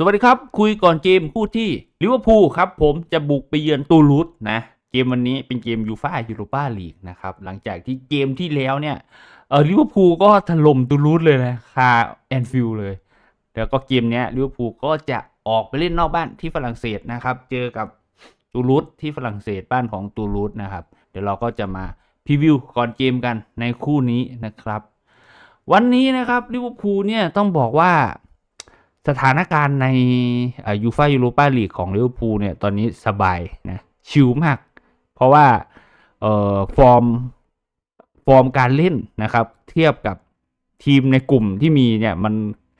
สวัสดีครับ คุยก่อนเกมคู่ที่ลิเวอร์พูลครับผมจะบุกไปเยือนตูลูสนะ เกมวันนี้เป็นเกมยูฟ่ายูโรปาลีกนะครับ หลังจากที่เกมที่แล้วเนี่ยเออลิเวอร์พูลก็ถล่มตูลูสเลยนะคาแอนฟิลเลย แล้วก็เกมเนี้ยลิเวอร์พูลก็จะออกไปเล่นนอกบ้านที่ฝรั่งเศสนะครับ เจอกับตูลูสที่ฝรั่งเศสบ้านของตูลูสนะครับ เดี๋ยวเราก็จะมาพรีวิวก่อนเกมกันในคู่นี้นะครับ วันนี้นะครับลิเวอร์พูลเนี่ยต้องบอกว่า สถานการณ์ในยูฟ่ายูโรปาลีกของลิเวอร์พูลเนี่ยตอนนี้สบายนะชิลมาก เพราะว่าเอ่อฟอร์มฟอร์มการเล่นนะครับ เทียบกับทีมในกลุ่มที่มีเนี่ยมัน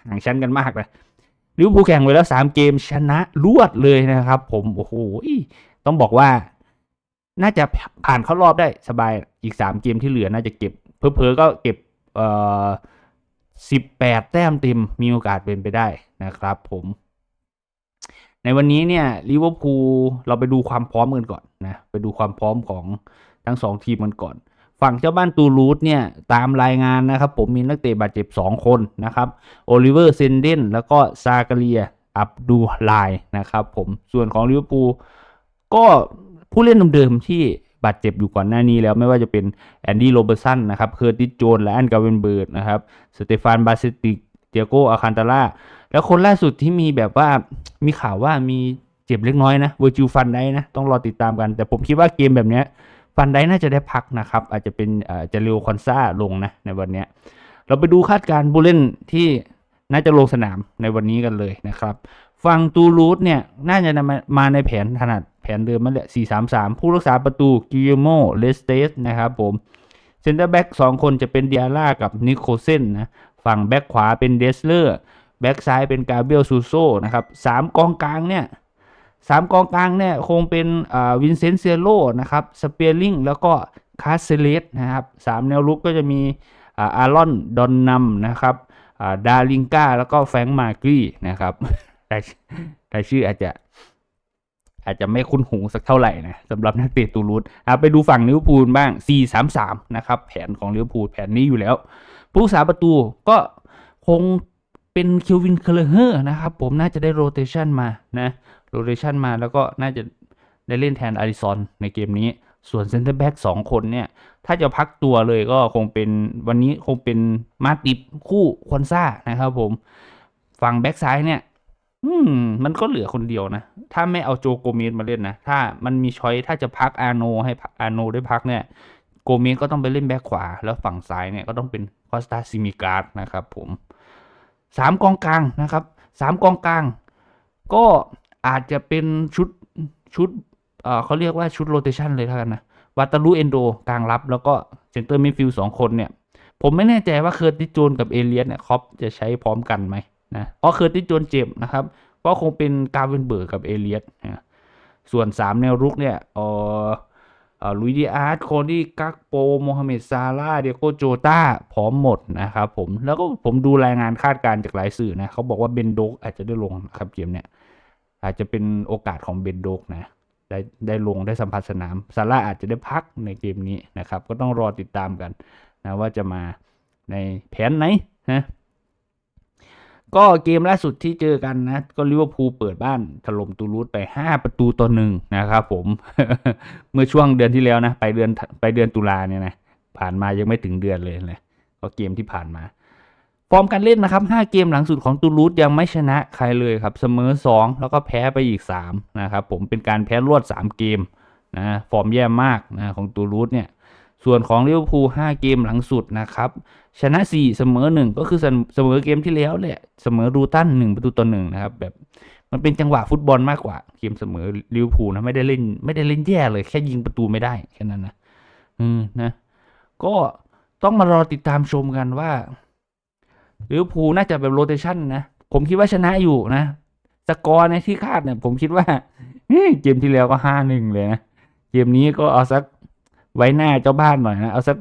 ห่างชั้นกันมากนะลิเวอร์พูลแข่งไปแล้วสามเกมชนะรวดเลยนะครับ ผมโอ้โหต้องบอกว่า น่าจะผ่านเข้ารอบได้สบายอีกสามเกมที่เหลือน่าจะเก็บ เพอๆก็เก็บเอ่อ 18 แต้มเต็มมีโอกาสเป็นไปได้นะครับผมในวันนี้เนี่ยลิเวอร์พูลเราไปดูความพร้อมกันก่อนนะไปดูความพร้อมของทั้งสองทีมกันก่อน ฝั่งเจ้าบ้านตูรูสเนี่ยตามรายงานนะครับ ผมมีนักเตะบาดเจ็บ 2 คนนะครับโอลิเวอร์เซนเดนแล้วก็ซากาเรียอับดูไลนะครับผมส่วนของลิเวอร์พูลก็ผู้เล่นเดิมๆที่ บาดเจ็บอยู่ก่อนหน้านี้แล้วไม่ว่าจะเป็นแอนดี้โรเบอร์สันนะครับเคอร์ติสโจนและแอนกาเวนเบิร์ดนะครับสเตฟานบาเซติกเตียโกอาคันตาล่าแล้วคนล่าสุดที่มีแบบว่ามีข่าวว่ามีเจ็บเล็กน้อยนะเวอร์จิวฟันได้นะต้องรอติดตามกัน แต่ผมคิดว่าเกมแบบนี้ฟันได้น่าจะได้พักนะครับ อาจจะเป็นจะเร็วคอนซ่าลงนะในวันนี้เราไปดูคาดการณ์ผู้เล่นที่น่าจะลงสนามในวันนี้กันเลยนะครับฝั่งตูรูสเนี่ยน่าจะมามาในแผนถนัด ผนเดิมนั่นแหละ 4-3-3 ผู้รักษาประตูกิโมเลสเตสนะครับผมเซนเตอร์แบ็กสองคนจะเป็นเดียร่ากับนิโคเซนนะฝั่งแบ็กขวาเป็นเดสเลอร์แบ็กซ้ายเป็นกาเบียลซูโซนะครับสามกองกลางเนี่ยสามกองกลางเนี่ยคงเป็นวินเซนต์เซโลนะครับสเปียริงแล้วก็คาสเซเลสนะครับสามแนวรุกก็จะมีอารอนดอนนัมนะครับดาริงกาแล้วก็แฟรงค์มาร์กี้นะครับแต่แต่ชื่ออาจจะ อาจจะไม่คุ้นหูสักเท่าไหร่นะสำหรับนักเตะตูรูสอะไปดูฝั่งลิเวอร์พูลบ้าง 4-3-3 นะครับแผนของลิเวอร์พูลแผนนี้อยู่แล้ว ผู้รักษาประตูก็คงเป็นคิววินเคลเฮอร์นะครับผมน่าจะได้โรเตชันมานะโรเตชันมาแล้วก็น่าจะได้เล่นแทนอาริซอนในเกมนี้ ส่วนเซนเตอร์แบ็กสองคนเนี่ย ถ้าจะพักตัวเลยก็คงเป็นวันนี้คงเป็นมาติบคู่ควนซ่านะครับผม ฝั่งแบ็กซ้ายเนี่ย อืม มันก็เหลือคนเดียวนะ ถ้าไม่เอาโจโกเมสมาเล่นนะ ถ้ามันมีช้อยถ้าจะพักอาโนให้อาโนได้พักเนี่ย โกเมสก็ต้องไปเล่นแบ็คขวา แล้วฝั่งซ้ายเนี่ยก็ต้องเป็นคอสตาซิมิการ์ดนะครับผมสามกองกลางนะครับสามกองกลาง ก็อาจจะเป็นชุดชุดเขาเรียกว่าชุดโรเตชันเลยเท่ากันนะวัตารุเอนโดกลางรับแล้วก็เซนเตอร์มิดฟิลด์สองคนเนี่ย ผมไม่แน่ใจว่าเคอร์ติสโจนกับเอเลียสเนี่ยคอปจะใช้พร้อมกันไหมนะเพราะเคอร์ติสโจนเจ็บนะครับ ก็คงเป็นกาเวนเบิร์กกับเอเลียสนะส่วนสามแนวรุกเนี่ยเออลุยดีอาร์ตโคดี้กักโปโมฮัมเหม็ดซาร่าเดียโกโจตาพร้อมหมดนะครับผม แล้วก็ผมดูรายงานคาดการณ์จากหลายสื่อนะเขาบอกว่าเบนโดกอาจจะได้ลงนะครับเกมเนี่ย อาจจะเป็นโอกาสของเบนโดกนะได้ได้ลงได้สัมผัสสนามซาร่าอาจจะได้พักในเกมนี้นะครับ ก็ต้องรอติดตามกันนะว่าจะมาในแผนไหนนะ ก็เกมล่าสุดที่เจอกันนะ ก็ลิเวอร์พูลเปิดบ้านถล่มตูรูสไป 5 ประตูต่อหนึ่งนะครับผม เมื่อช่วงเดือนที่แล้วนะ ไปเดือนไปเดือนตุลาเนี่ยนะ ผ่านมายังไม่ถึงเดือนเลยนะก็เกมที่ผ่านมา ฟอร์มการเล่นนะครับ 5 เกมหลังสุดของตูรูสยังไม่ชนะใครเลยครับ เสมอ 2 แล้วก็แพ้ไปอีก 3 นะครับผมเป็นการแพ้รวด 3 เกมนะฟอร์มแย่มากนะของตูรูสเนี่ย ส่วนของลิเวอร์พูล5เกมหลังสุดนะครับชนะ 4 เสมอ 1 ก็คือเสมอเกมที่แล้วแหละเสมอรูตัน1ประตูต่อ1นะครับแบบมันเป็นจังหวะฟุตบอลมากกว่า เกมเสมอลิเวอร์พูลนะไม่ได้เล่นไม่ได้เล่นแย่เลย แค่ยิงประตูไม่ได้แค่นั้นนะอืมนะก็ต้องมารอติดตามชมกันว่าลิเวอร์พูลน่าจะแบบโรเตชันนะผมคิดว่าชนะอยู่นะสกอร์ในที่คาดเนี่ยผมคิดว่าเฮ้ยเกมที่แล้วก็ห้าหนึ่งเลยนะเกมนี้ก็เอาสัก ไว้หน้าเจ้าบ้านหน่อยนะเอาสัก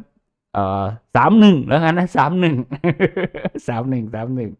เอ่อสามหนึ่งแล้วกันนะสามหนึ่งสามหนึ่งสามหนึ่ง